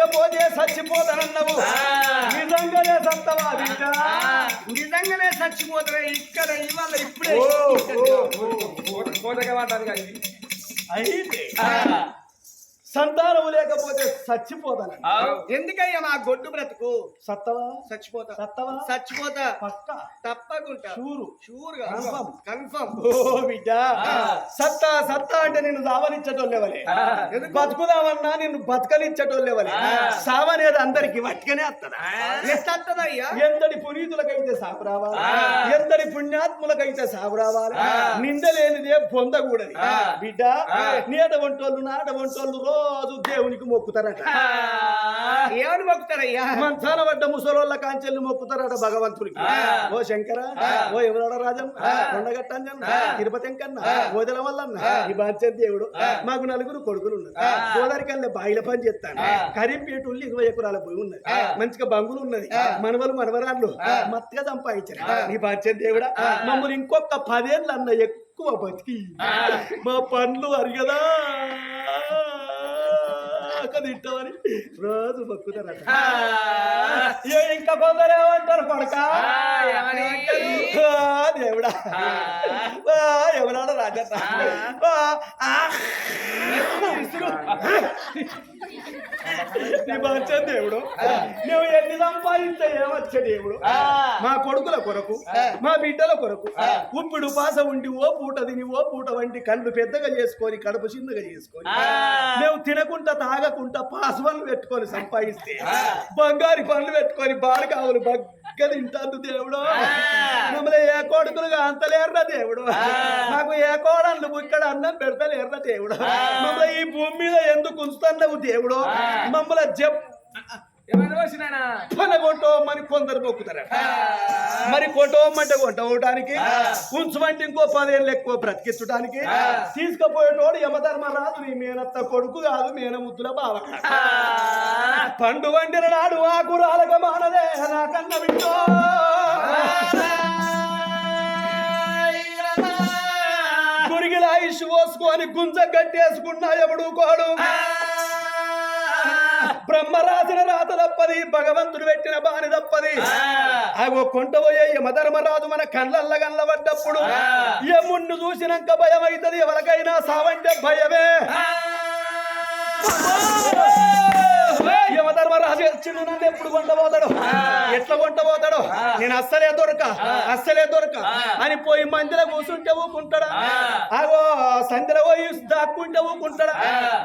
లేకపోతే చచ్చిపోతానన్నావు. నిజంగానే సత్తవా బిడ్డ? నిజంగానే చచ్చిపోతారా ఇక్కడ ఇవాళ ఇప్పుడే కోటగా మాట్లాడు కానీ అయితే సంతానం లేకపోతే చచ్చిపోతాను ఎందుకయ్యా మా గొడ్డు బ్రతుకు? సత్తవా? చచ్చిపోతా. సత్తవా? చచ్చిపోతా. పక్క? తప్పకుండా షూరు. Sure Confirm. కన్ఫర్మ్. ఓ బిడ్డ. సత్తా సత్తా అంటే సావనిచ్చటోళ్ళేవలే. బతుకుదామన్నా నిన్ను బతకనిచ్చటోళ్ళేవలే. సావనేది అందరికి వట్కనే వస్తుందా ఎంతటి పునీతులకైతే సాగు రావాలి? ఎంతటి పుణ్యాత్ములకైతే సాగు రావాలి? నిందలేనిదే పొందకూడదు బిడ్డ నీట వంటోళ్ళు నాట వంటోళ్ళు రోజు దేవునికి మొక్కుతారట. ఏమని మొక్కుతారయ్యా? మంచాన పడ్డ ముసలోళ్ళ కాంచెల్ని మొక్కుతారట భగవంతుడికి. ఓ శంకర ఓ ఎవరాడ రాజన్ కొండగట్టంజన్ తిరుపతి ఎంకన్న ఓదల వల్లన్న? ఈ బాధ్యత దేవుడు. మాకు నలుగురు కొడుకులు ఉన్నారు. గోదావరికల్లే బాయిల పని చేస్తాను. కరీంపేటూళ్ళు ఇరవై ఎకరాల భూమి ఉన్నది. మంచిగా బంగులు ఉన్నది. మనవలు మనవరాళ్ళు మత్తుగా సంపాదించారు. ఈ బాధ్యత దేవుడా? మమ్మల్ని ఇంకొక పదేళ్ళు అన్న ఎక్కువ బతికి. మా పండ్లు అరిగదా? తింటామని రోజు మొక్కుతారట. ఏ ఇంకా కొందరు ఏమంటారు? ఆ, దేవుడా. ఆ, ఎవరాడ రాజా? ఆ, ఆ. నీ దేవుడు. నువ్వు ఎన్ని సంపాదించే ఏమొచ్చే దేవుడు? మా కొడుకుల కొరకు మా బిడ్డల కొరకు ఉప్పుడు పాస ఉండి ఓ పూట తిని ఓ పూట వంటి కళ్ళు పెద్దగా చేసుకొని కడుపు చిన్నగా చేసుకొని మేము తినకుండా తాగకుండా పాస్ పనులు పెట్టుకొని సంపాదిస్తే బంగారు పనులు పెట్టుకొని బాడకావులు బగ్గ తింటాను దేవుడు. మమ్మల్ని ఏ కొడుకులుగా అంతలేర్రా దేవుడు. మాకు ఏ కోడళ్ళు ఇక్కడ అన్నం పెడతలేర్రా దేవుడు. మమ్మల్ని ఈ భూమి మీద ఎందుకు ఉంచుతున్నావు దేవుడు? మమ్మల్ని జప్ కొంటోమని కొందరు మొక్కుతారు మరి కొంటోమంటే కొంటవటానికి ఉంచమంటే ఇంకో పదేళ్ళు ఎక్కువ బ్రతికించడానికి తీసుకుపోయేటోడు యమధర్మరాజు నీ మేనత్త కొడుకు కాదు మేన ముద్దుల బావ పండు వండిన నాడు రాలక మానదే నా కన్న వింటో. గురిగిల ఆయుష్ పోసుకొని గుంజ కట్టేసుకున్నా ఎవడు కోడు? బ్రహ్మ రాసిన రాత తప్పది భగవంతుడు పెట్టిన బాని తప్పది అగో కొంటపోయే యమధర్మరాజు మన కళ్ళల్ల కళ్ళబడ్డప్పుడు యముణ్ణి చూసినాక భయం అవుతుంది ఎవరికైనా సావంటే భయమే. వచ్చిండు నన్ను ఎప్పుడు కొంటపోతాడు ఎట్లా కొంటపోతాడు నేను అస్సలే దొరక అస్సలే దొరక. అని పోయి మందిలో కూర్చుంటే ఊకుంటాడా? ఆగో సంధిలో పోయి దాక్కుంటే ఊకుంటాడా?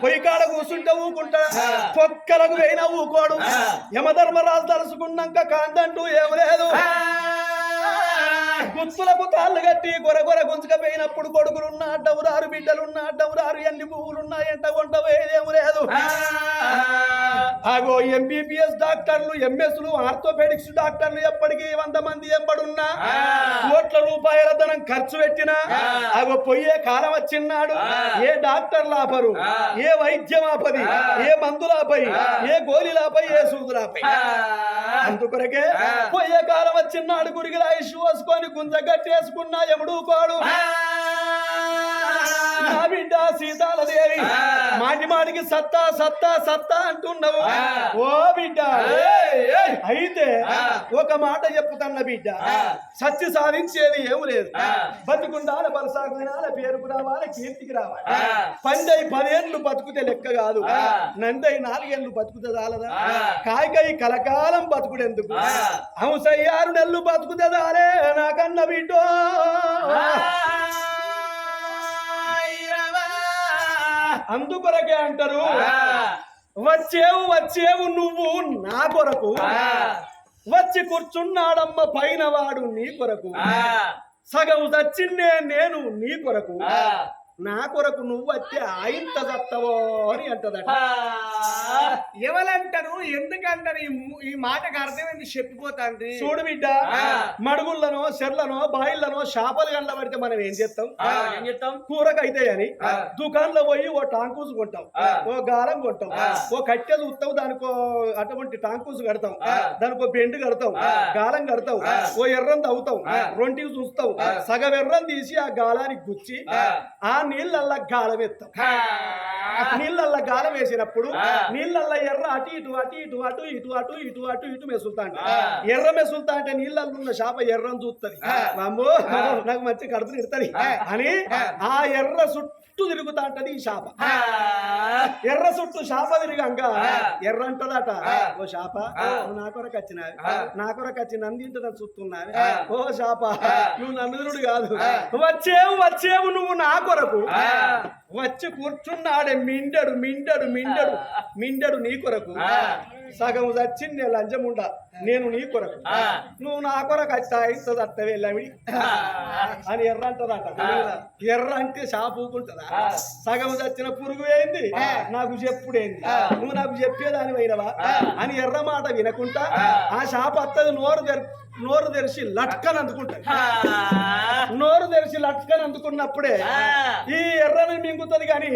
పొయ్యి కాడ కూర్చుంటే ఊకుంటాడా? పొక్కలకు పోయినా ఊకోడు. యమధర్మరాజు తలుసుకున్నాక కాంతంటూ ఏం లేదు గుత్తులకు తాళ్ళు కట్టి గొర గొర గుంజుకపోయినప్పుడు కొడుకులున్న అడ్డమురారు బిడ్డలున్న అడ్డమురారు ఎన్ని పువ్వులున్నా ఎంట పోయేదేము లేదు. ఆగో ఎంబీబీఎస్ డాక్టర్లు ఎంఎస్లు ఆర్థోపెడిక్స్ డాక్టర్లు ఎప్పటికీ వంద మంది ఎంబడున్నా కోట్ల రూపాయల ధనం ఖర్చు పెట్టినా ఆగో పోయే కాలం వచ్చిన్నాడు. ఏ డాక్టర్లు ఆపరు ఏ వైద్యం ఆపది ఏ మందులాపై ఏ గోళీలాపై ఏ సూదులాపై అందుకొరకే పోయే కాలం వచ్చిన్నాడు గురిగిల ఆయుష్ పోసుకొని గుంజ గట్టేసుకున్నా ఎముడు కోడు నా బిడ్డ సీతాలదేవి మాటి మాటికి సత్తా సత్తా సత్తా అంటున్నావు. ఓ బిడ్డ. అయితే ఒక మాట చెప్పుతున్న బిడ్డ. సత్య సాధించేది ఏం లేదు. బతుకుండాల బలసాగు తినాల పేరుకు రావాలి కీర్తికి రావాలి. పండై పదేళ్ళు బతుకుతే లెక్క కాదు. నందై నాలుగేళ్ళు బతుకుతే చాలదా? కాయకై కలకాలం బతుకుడెందుకు? హంసయ్యారు నెల్లు బతుకుతే చాలే నాకన్న బిడ్డో. అందుకొరకే అంటారు. వచ్చేవు వచ్చేవు నువ్వు నా కొరకు. వచ్చి కూర్చున్నాడమ్మ పైన వాడు నీ కొరకు. సగం చచ్చిందే నేను నీ కొరకు. నా కొరకు నువ్వు వచ్చే ఆయింత చత్తవో అని అంటదట. ఎవరంటారు ఎందుకంటారు? ఈ మాటకు అర్థమైంది చెప్పిపోతాంది. చూడు బిడ్డ మడుగుళ్ళనో చెర్లనో బాయిళ్ళనో చేపలు గండ్ల పడితే మనం ఏం చేస్తాం? చెప్తాం కూరకైతే అని దుకాణంలో పోయి ఓ టాంకూస్ కొంటాం. ఓ గాలం కొంటాం. ఓ కట్టె చూస్తాం దానికో అటువంటి టాంకూస్ కడతాం. దానికో బెండు కడతాం. గాలం కడతాం. ఓ ఎర్రం తవ్వుతాం. రొంటికి చూస్తాం. సగం ఎర్రం తీసి ఆ గాలానికి గుచ్చి ఆ నీళ్ళల్లా గాలం నీళ్ళల్లో గాలం వేసినప్పుడు నీళ్ళల్లో ఎర్ర అటు ఇటు అటు ఇటు అటు ఇటు అటు ఇటు అటు ఇటు మెసులుతా అంటే. ఎర్ర మెసులుతా అంటే నీళ్ళల్లో ఉన్న చేప ఎర్రని చూస్తుంది అమ్మో నాకు మంచి కడుపు తిడుతుంది అని ఆ. ఎర్ర చుట్టూ తిరుగుతా ఉంటది ఈ చేప. ఎర్ర చుట్టూ శాప తిరిగంక ఎర్ర అంటదట. ఓ శాప నువ్వు నా కొరకు వచ్చినావి నా కొరకు వచ్చి నందింట నన్ను చూస్తున్నావి ఓ శాప నువ్వు నందునుడు కాదు. వచ్చేవు వచ్చేవు నువ్వు నా కొరకు. వచ్చి కూర్చున్నాడే మిండడు మిండడు మిండడు మిండడు నీ కొరకు. సగం చచ్చి నేను లంచముండ. నేను నీ కొరకు. నువ్వు నా కొరకు వచ్చా ఇంత తట్టవే లమిడి అని ఎర్ర అంటదట ఎర్ర అంటే షాపు ఊకుంటదా సగం చచ్చిన పురుగు ఏంది? నాకు చెప్పుడేంది? నువ్వు నాకు చెప్పేదాని పోయినవా అని ఎర్ర మాట వినకుంటా ఆ. షాపు అత్తది నోరు తెరి నోరు తెరిచి లట్కని అందుకుంటది. నోరు తెరిచి లట్కని అందుకున్నప్పుడే ఈ ఎర్రని మింగుతుంది గాని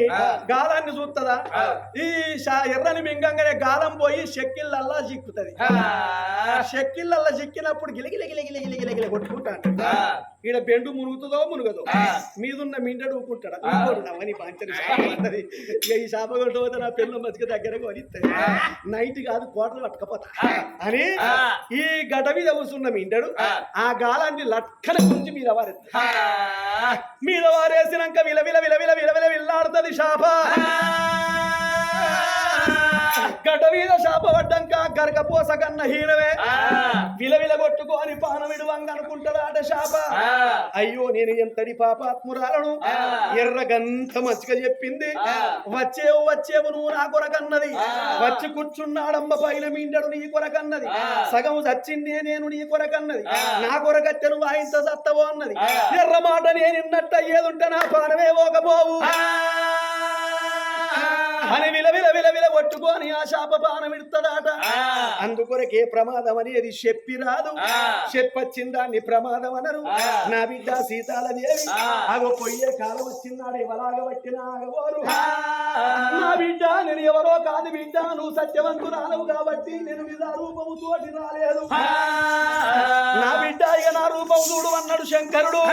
గాలాన్ని చూస్తుందా ఈ షా- ఎర్రని మింగంగానే గాలం పోయి షెక్కిళ్ళల్లా చిక్కుతుంది. షెక్కిళ్ళల్లా చిక్కినప్పుడు గిలిగిలి గిలిగిలి గిలిగిలి గిలి కొట్టుకుంటాడు ఈడ బెండు మునుగుతుందో మునుగదో? మీదున్న మిండడు ఊకుంటాడు ఊరుకోడు పాంచని శాప అన్నది ఇక ఈ శాప కొట్టబోతే నా పిల్లలు మధ్య దగ్గర కొనిస్తుంది నైట్ కాదు కోటలు పట్టుకపోతా. అని ఈ గడ్డ మీద కూర్చున్న మిండడు ఆ గాలాన్ని లక్కన గురించి మీద వారెత్తాడు మీద వారేసినాక విల విల విల విల విల విల విల్లాడుతుంది శాప గడ్డ మీద శాప పడ్డాక గరకపోస కన్న హీనవే విలవిల కొట్టుకొని పానమిడువంగ అనుకుంటాడు ఆట శాప అయ్యో నేను ఎంతటి పాపాత్మురాలను? ఎర్రగంత మంచిగా చెప్పింది. వచ్చేవు వచ్చేవు నువ్వు నా కొరకన్నది. వచ్చి కూర్చున్నాడమ్మ పైన మిండడు నీ కొరకన్నది. సగం చచ్చిందే నేను నీ కొరకన్నది. నా కొరకత్తె నువ్వు ఆయంత సత్తవో అన్నది. ఎర్ర మాట నేను ఇన్నట్ట ఏదుంటే నా పానమే పోకపోవు. అని విల విల కొట్టుకొని ఆ శాప పానం ఇడుతుందాట. అందుకొరకే ప్రమాదం అనేది చెప్పి రాదు. చెప్పొచ్చిన దాన్ని ప్రమాదం అనరు. నా బిడ్డ సీతాలదేవి. అగో పొయ్యే కాలం వచ్చిందాడు ఎవలాగ పట్టిన ఆగబోరు. నా బిడ్డ నేను ఎవరో కాదు బిడ్డ నువ్వు సత్యవంతురాలవు కాబట్టి నేను విధ రూపము తోటి రాలేదు. నా బిడ్డ ఇక నా రూపం చూడు అన్నాడు శంకరుడు.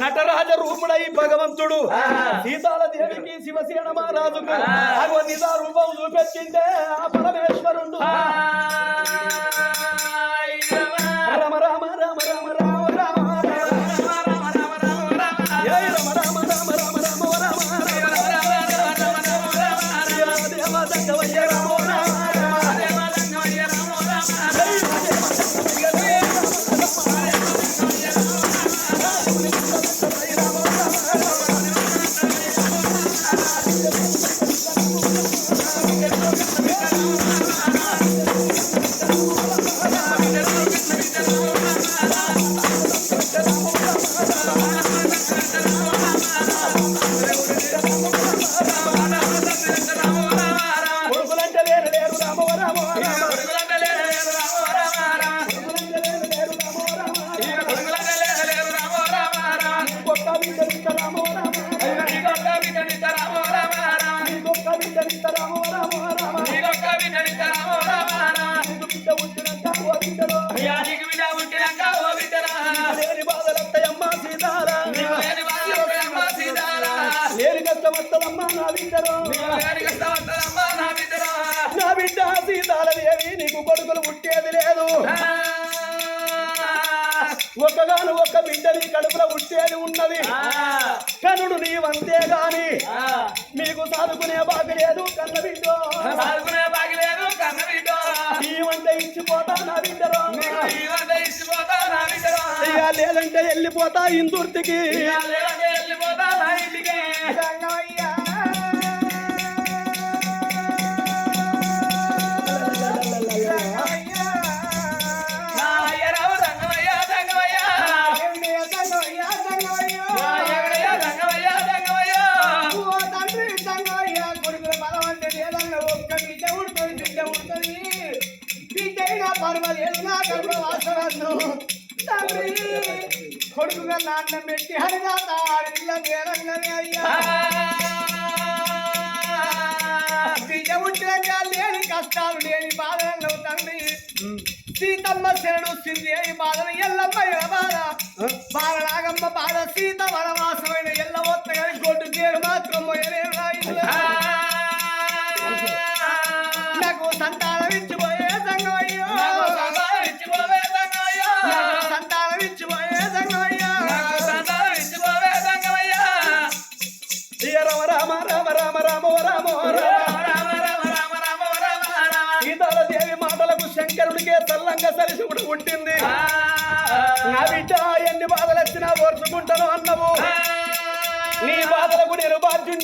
నటరాజ రూపుడై భగవంతుడు సీతాల దేవికి శివసేన మహారాజుకు నిజ రూపం చూపెట్టిందే ఆ పరమేశ్వరుడు రమ రామ రామ కష్టమత్తలమ్మ నా బిడ్డలో నా బిడ్డ సీతాల దేవి నీకు కొడుకులు పుట్టేది లేదు. ఒక్కగాను ఒక్క బిడ్డ నీ కడుపులో పుట్టేది ఉన్నది. కనుడు నీవంతే గాని మీకు సాదుకునే బాగా లేదు కన్న బిడ్డ. నీవంటే ఇచ్చిపోతా నా బిడ్డలో ఇక లేదంటే వెళ్ళిపోతా ఇందుర్తికి. కొడుకుగా నాన్న పెట్టి హరిదాత ఆడిల్ల నేరంగానే అయ్యా. బిడ్డ ఉంటే లేని కష్టాలు లేని బాధలు తండ్రి. సీతమ్మ శరణు సిందేవి బాధలు ఎల్లమ్మ బాధ బాల నాగమ్మ బాధ సీత వనవాసమైన సరిశివుడు పుట్టింది. నా బిడ్డ ఎన్ని బాధలు వచ్చినా ఓర్చుకుంటాను అన్నవు. నీ బాధలకు నేను బాధ్యుని